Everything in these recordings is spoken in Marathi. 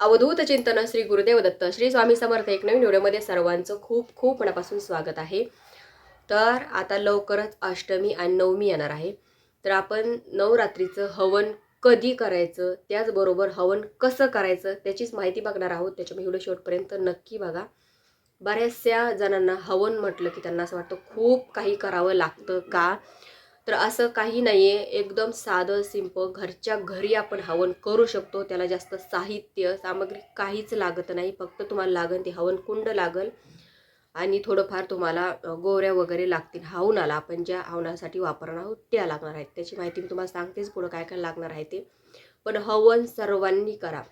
अवधूत चिंतन श्री गुरुदेव दत्त. श्री स्वामी समर्थ एक नवीन व्हिडिओमध्ये सर्वांचं खूप खूप मनापासून स्वागत आहे. तर आता लवकरच अष्टमी आणि नवमी येणार आहे. तर आपण नवरात्रीचं हवन कधी करायचं त्याचबरोबर हवन कसं करायचं त्याचीच माहिती बघणार आहोत. त्याच्यामुळे व्हिडिओ शेवटपर्यंत नक्की बघा. बऱ्याचशा जणांना हवन म्हटलं की त्यांना असं वाटतं खूप काही करावं लागतं का? तर असं काही नाही आहे एकदम साधं सिंपल घरच्या घरी आपण हवन करू शकतो. त्याला जास्त साहित्य सामग्री काहीच लागत नाही. फक्त तुम्हाला लागन ते हवन कुंड लागल. आणि थोडंफार तुम्हाला गोऱ्या वगैरे लागतील. हवनाला आपण ज्या हवनासाठी वापरणार आहोत त्या लागणार आहेत. त्याची माहिती मी तुम्हाला सांगतेच पुढं काय काय लागणार आहे ते. पण हवन सर्वांनी करा.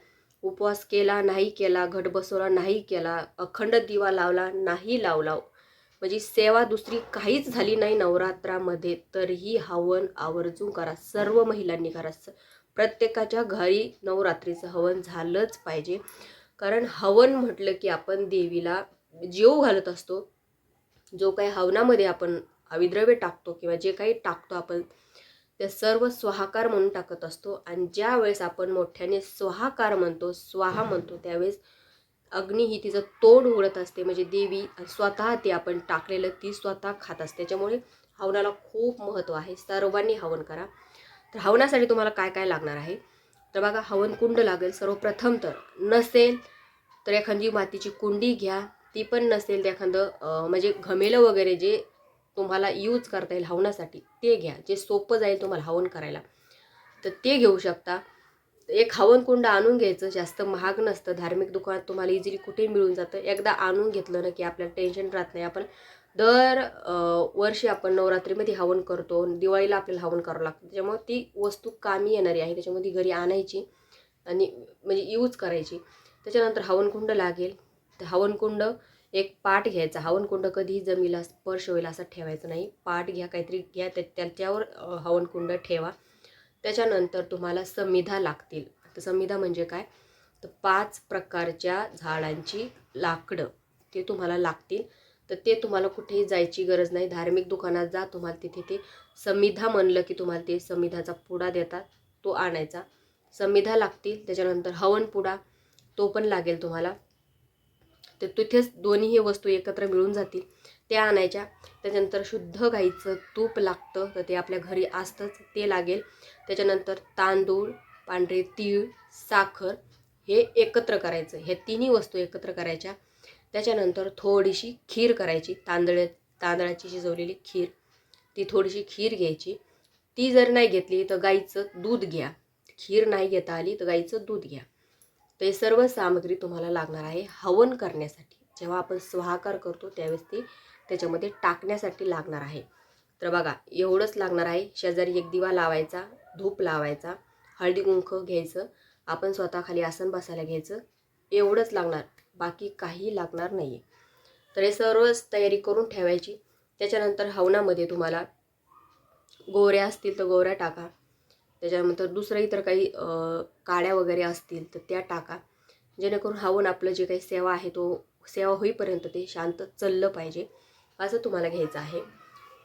उपवास केला नाही केला घट बसवला नाही केला अखंड दिवा लावला नाही लावला म्हणजे सेवा दुसरी काहीच झाली नाही नवरात्रामध्ये तरीही हवन आवर्जून करा सर्व महिलांनी करा. स- प्रत्येकाच्या घरी नवरात्रीचं हवन झालंच पाहिजे. कारण हवन म्हटलं की आपण देवीला जीव घालत असतो. जो काही हवनामध्ये आपण अविद्रव्य टाकतो किंवा जे काही टाकतो आपण ते सर्व स्वाहाकार म्हणून टाकत असतो. आणि ज्या वेळेस आपण मोठ्याने स्वाहाकार म्हणतो स्वाहा म्हणतो त्यावेळेस अग्नी ही तिचं तोंड उघडत असते. म्हणजे देवी स्वतः ते आपण टाकलेलं ती स्वतः खात असते. त्याच्यामुळे हवनाला खूप महत्त्व आहे. सर्वांनी हवन करा. तर हवनासाठी तुम्हाला काय काय लागणार आहे? तर बघा हवन कुंड लागेल. सर्वप्रथम तर नसेल तर एखादी मातीची कुंडी घ्या. ती पण नसेल तर एखादं म्हणजे घमेलं वगैरे जे तुम्हाला यूज करता येईल हवनासाठी ते घ्या. जे सोपं जाईल तुम्हाला हवन करायला. तर ते घेऊ शकता. एक हवनकुंड आणून घ्यायचं जास्त महाग नसतं. धार्मिक दुकानात तुम्हाला इझिली कुठे मिळून जातं. एकदा आणून घेतलं ना की आपल्याला टेन्शन राहत नाही. आपण दर वर्षी आपण नवरात्रीमध्ये हवन करतो. दिवाळीला आपल्याला हवन करावं लागतं. त्याच्यामुळे ती वस्तू कामी येणारी आहे. त्याच्यामध्ये घरी आणायची आणि म्हणजे यूज करायची. त्याच्यानंतर हवनकुंड लागेल. तर हवनकुंड एक पाट घ्यायचा. हवनकुंड कधीही जमिला स्पर्श होईल असं ठेवायचं नाही. पाट घ्या काहीतरी घ्या. त्या त्याच्यावर हवनकुंड ठेवा. त्याच्यानंतर तुम्हाला समिधा लागतील. तर समिधा म्हणजे काय? तर पाच प्रकारच्या झाडांची लाकडं ते तुम्हाला लागतील. तर ते तुम्हाला कुठेही जायची गरज नाही. धार्मिक दुकानात जा तुम्हाला तिथे ते समिधा म्हणलं की तुम्हाला ते समिधाचा पुडा देतात तो आणायचा. समिधा लागतील त्याच्यानंतर हवन पुडा तो पण लागेल तुम्हाला. तर तिथेच दोन्ही हे वस्तू एकत्र मिळून जातील. त्या आणायच्या. त्याच्यानंतर शुद्ध गाईचं तूप लागतं तर ते आपल्या घरी असतंच ते लागेल. त्याच्यानंतर तांदूळ पांढरे तीळ साखर हे एकत्र करायचं. हे तिन्ही वस्तू एकत्र करायच्या. त्याच्यानंतर थोडीशी खीर करायची. तांदळे तांदळाची शिजवलेली खीर. ती थोडीशी खीर घ्यायची. ती जर नाही घेतली तर गाईचं दूध घ्या. खीर नाही घेता आली तर गाईचं दूध घ्या. तर हे सर्व सामग्री तुम्हाला लागणार आहे हवन करण्यासाठी. जेव्हा आपण स्वाहाकार करतो त्यावेळेस ती त्याच्यामध्ये टाकण्यासाठी लागणार आहे. तर बघा एवढंच लागणार आहे. शेजारी एक दिवा लावायचा धूप लावायचा हळदी कुंक घ्यायचं आपण स्वतः खाली आसन बसायला घ्यायचं एवढंच लागणार. बाकी काही लागणार नाही आहे तर हे सर्वच तयारी करून ठेवायची. त्याच्यानंतर हवनामध्ये तुम्हाला गोवऱ्या असतील तर गोवऱ्या टाका. त्याच्यानंतर दुसरं इतर काही काड्या वगैरे असतील तर त्या टाका. जेणेकरून हवन आपलं जे काही सेवा आहे तो सेवा होईपर्यंत ते शांत चाललं पाहिजे. असं तुम्हाला घ्यायचं आहे.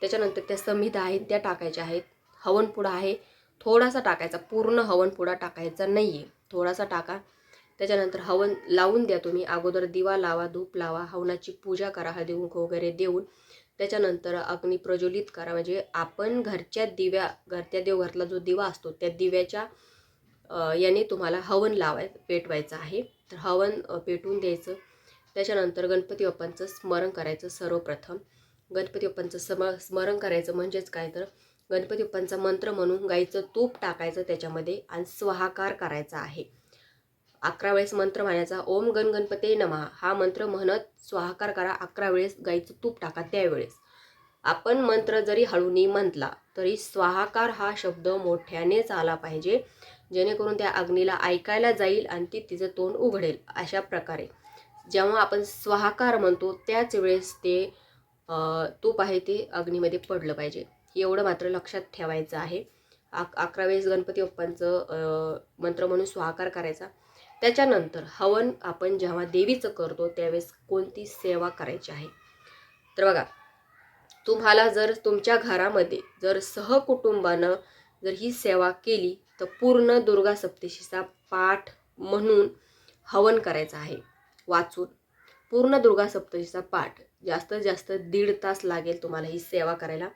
त्याच्यानंतर त्या संहिता आहेत त्या टाकायच्या आहेत. हवनपुडा आहे. थोडासा टाकायचा पूर्ण हवनपुडा टाकायचा नाही आहे थोडासा टाका. त्याच्यानंतर हवन लावून द्या तुम्ही. अगोदर दिवा लावा धूप लावा हवनाची पूजा करा हळदी कुंकू वगैरे देऊन. त्याच्यानंतर अग्नी प्रज्वलित करा. म्हणजे आपण घरच्या दिव्या घरच्या देवघरातला जो दिवा असतो त्या दिव्याच्या याने तुम्हाला हवन लावाय पेटवायचं आहे. तर हवन पेटवून द्यायचं. त्याच्यानंतर गणपती बाप्पांचं स्मरण करायचं सर्वप्रथम. गणपती बाप्पांचं सम स्मरण करायचं म्हणजेच काय तर गणपती बाप्पांचा मंत्र म्हणून गाईचं तूप टाकायचं त्याच्यामध्ये आणि स्वाहाकार करायचा आहे. अकरा वेळेस मंत्र म्हणायचा ओम गण गणपते नमा. हा मंत्र म्हणत स्वाहाकार करा अकरा वेळेस गाईचं तूप टाका त्यावेळेस. आपण मंत्र जरी हळूनी म्हटला तरी स्वाहाकार हा शब्द मोठ्यानेच आला पाहिजे. जेणेकरून त्या अग्नीला ऐकायला जाईल आणि ती तिचं तोंड उघडेल अशा प्रकारे. जेव्हा आपण स्वाहाकार म्हणतो त्याच वेळेस ते तूप आहे ते अग्नीमध्ये पडलं पाहिजे. एवढं मात्र लक्षात ठेवायचं आहे. अक अकरा वेळेस गणपती बाप्पांचं मंत्र म्हणून स्वाहाकार करायचा. त्याच्यानंतर हवन आपण जेव्हा देवीचं करतो त्यावेळेस कोणती सेवा करायची आहे? तर बघा तुम्हाला जर तुमच्या घरामध्ये जर सहकुटुंबानं जर ही सेवा केली तर पूर्ण दुर्गा सप्तशीचा पाठ म्हणून हवन करायचं आहे. वाचून. पूर्ण दुर्गा सप्तशीचा पाठ. जास्तीत जास्त दीड तास लागेल तुम्हाला ही सेवा करायला.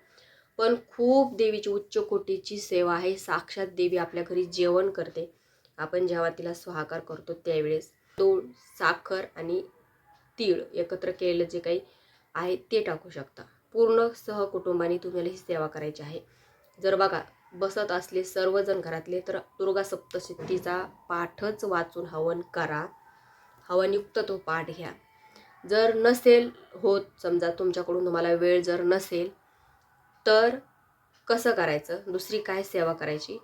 पण खूप देवीची उच्च कोटीची सेवा आहे. साक्षात देवी आपल्या घरी जेवण करते. आपण जेव्हा तिला स्वाहाकार करतो त्यावेळेस तो साखर आणि तीळ एकत्र केलेलं जे काही आहे ते टाकू शकता. पूर्ण सहकुटुंबाने तुम्हाला ही सेवा करायची आहे. जर बघा बसत असले सर्वजण घरातले तर दुर्गा सप्तशतीचा पाठच वाचून हवन करा. हवनयुक्त तो पाठ घ्या. जर नसेल होत समजा तुमच्याकडून तुम्हाला वेळ जर नसेल तर कसं करायचं? दुसरी काय सेवा करायची?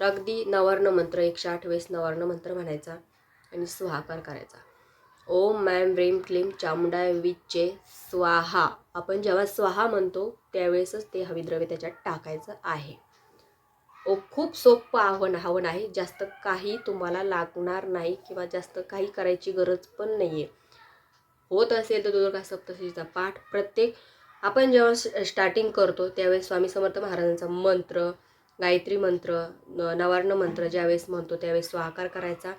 तर अगदी नवर्ण मंत्र एकशे आठ वेळेस नवर्ण मंत्र म्हणायचा आणि स्वाहाकार करायचा. ओम मॅम ह्रीम क्लीम चामुंडाय विचे स्वाहा. आपण जेव्हा स्वाहा म्हणतो त्यावेळेसच ते हविद्रव्य त्याच्यात टाकायचं आहे. खूप सोपं आव्हान हवन आहे. जास्त काही तुम्हाला लागणार नाही किंवा जास्त काही करायची गरज पण नाही आहे होत असेल तर दुर्गा सप्तशतीचा पाठ. प्रत्येक आपण जेव्हा स्टार्टिंग करतो त्यावेळेस स्वामी समर्थ महाराजांचा मंत्र गायत्री मंत्र न- नवार्ण मंत्र ज्यावेळेस म्हणतो त्यावेळेस स्वाहाकार करायचा.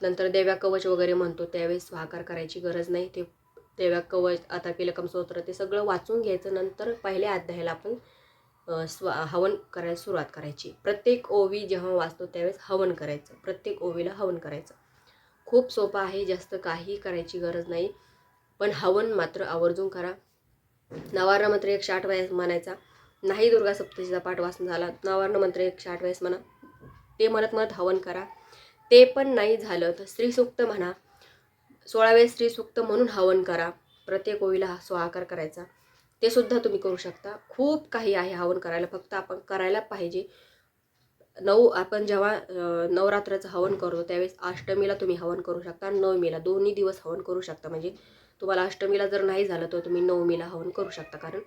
नंतर देव्या कवच वगैरे म्हणतो त्यावेळेस स्वाहाकार करायची गरज नाही. ते देव्या कवच आता पिलकम स्तोत्र ते सगळं वाचून घ्यायचं. नंतर पहिल्या अध्यायाला आपण स्व हवन करायला सुरुवात करायची. प्रत्येक ओवी जेव्हा वाचतो त्यावेळेस हवन करायचं. प्रत्येक ओवीला हवन करायचं. खूप सोपं आहे जास्त काही करायची गरज नाही. पण हवन मात्र आवर्जून करा. नवार्ण मात्र एकशे आठ वेळेस म्हणायचा. नाही दुर्गा सप्तशीचा पाठ वाचून झाला. नवार्ण मंत्र एकशे आठ वेळेस म्हणा. ते म्हणत म्हणत हवन करा. ते पण नाही झालं तर स्त्रीसूक्त म्हणा. सोळा वेळेस स्त्रीसूक्त म्हणून हवन करा. प्रत्येक ओळीला हा स्वाहाकार करायचा. ते सुद्धा तुम्ही करू शकता. खूप काही आहे हवन करायला. फक्त आपण करायला पाहिजे. नऊ आपण जेव्हा नवरात्राचं हवन करतो त्यावेळेस अष्टमीला तुम्ही हवन करू शकता. नवमीला. दोन्ही दिवस हवन करू शकता. म्हणजे तुम्हाला अष्टमीला जर नाही झालं तर तुम्ही नवमीला हवन करू शकता. कारण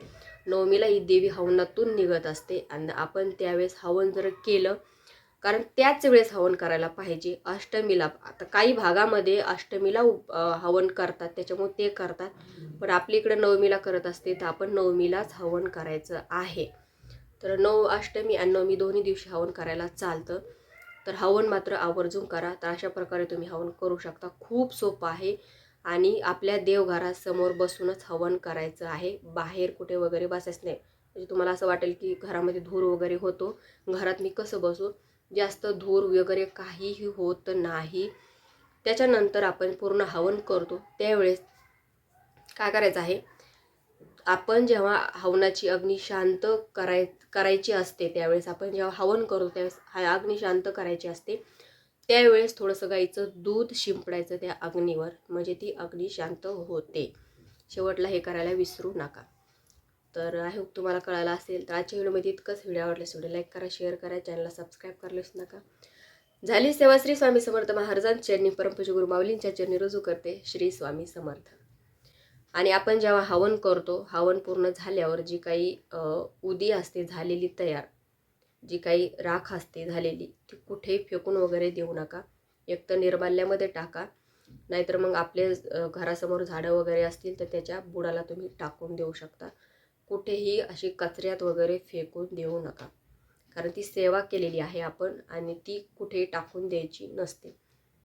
नवमीला ही देवी हवनातून निघत असते. आणि आपण त्यावेळेस हवन जर केलं कारण त्याच वेळेस हवन करायला पाहिजे. अष्टमीला आता काही भागामध्ये अष्टमीला उप- हवन करतात. त्याच्यामुळे ते करतात. पण आपल्या इकडं नवमीला करत असते तर आपण नवमीलाच हवन करायचं आहे. तर नऊ अष्टमी आणि नवमी दोन्ही दिवशी हवन करायला चालतं. तर हवन मात्र आवर्जून करा. तर अशा प्रकारे तुम्ही हवन करू शकता. खूप सोपं आहे. आणि आपल्या देवघरासमोर बसूनच हवन करायचं आहे. बाहेर कुठे वगैरे बसायचं नाही. म्हणजे तुम्हाला असं वाटेल की घरामध्ये धूर वगैरे होतो. घरात मी कसं बसू? जास्त धूर वगैरे काहीही होत नाही. त्याच्यानंतर आपण पूर्ण हवन करतो. त्यावेळेस काय करायचं आहे? आपण जेव्हा हवनाची अग्नी शांत कराय करायची असते त्यावेळेस आपण जेव्हा हवन करतो त्यावेळेस हा अग्नी शांत करायची असते. त्यावेळेस थोडंसं गाईचं दूध शिंपडायचं त्या अग्नीवर. म्हणजे ती अग्नी शांत होते. शेवटला हे करायला विसरू नका. तर आय होप तुम्हाला कळालं असेल. तर आजच्या व्हिडिओमध्ये इतकंच. व्हिडिओ आवडल्यास व्हिडिओ लाईक करा शेअर करा चॅनलला सबस्क्राईब करायलाच नका. झाली सेवा श्री स्वामी समर्थ महाराजांच्या चरणी. परमपूज्य गुरु माऊलींच्या चरणी रुजू करते श्री स्वामी समर्थ. आणि आपण जेव्हा हवन करतो हवन पूर्ण झाल्यावर जी काही उदी असते झालेली तयार जी काही राख असते झालेली ती कुठेही फेकून वगैरे देऊ नका. एक तर निर्माल्यामध्ये टाका. नाहीतर मग आपले घरासमोर झाडं वगैरे असतील तर त्याच्या बुडाला तुम्ही टाकून देऊ शकता. कुठेही अशी कचऱ्यात वगैरे फेकून देऊ नका. कारण ती सेवा केलेली आहे आपण आणि ती कुठेही टाकून द्यायची नसते.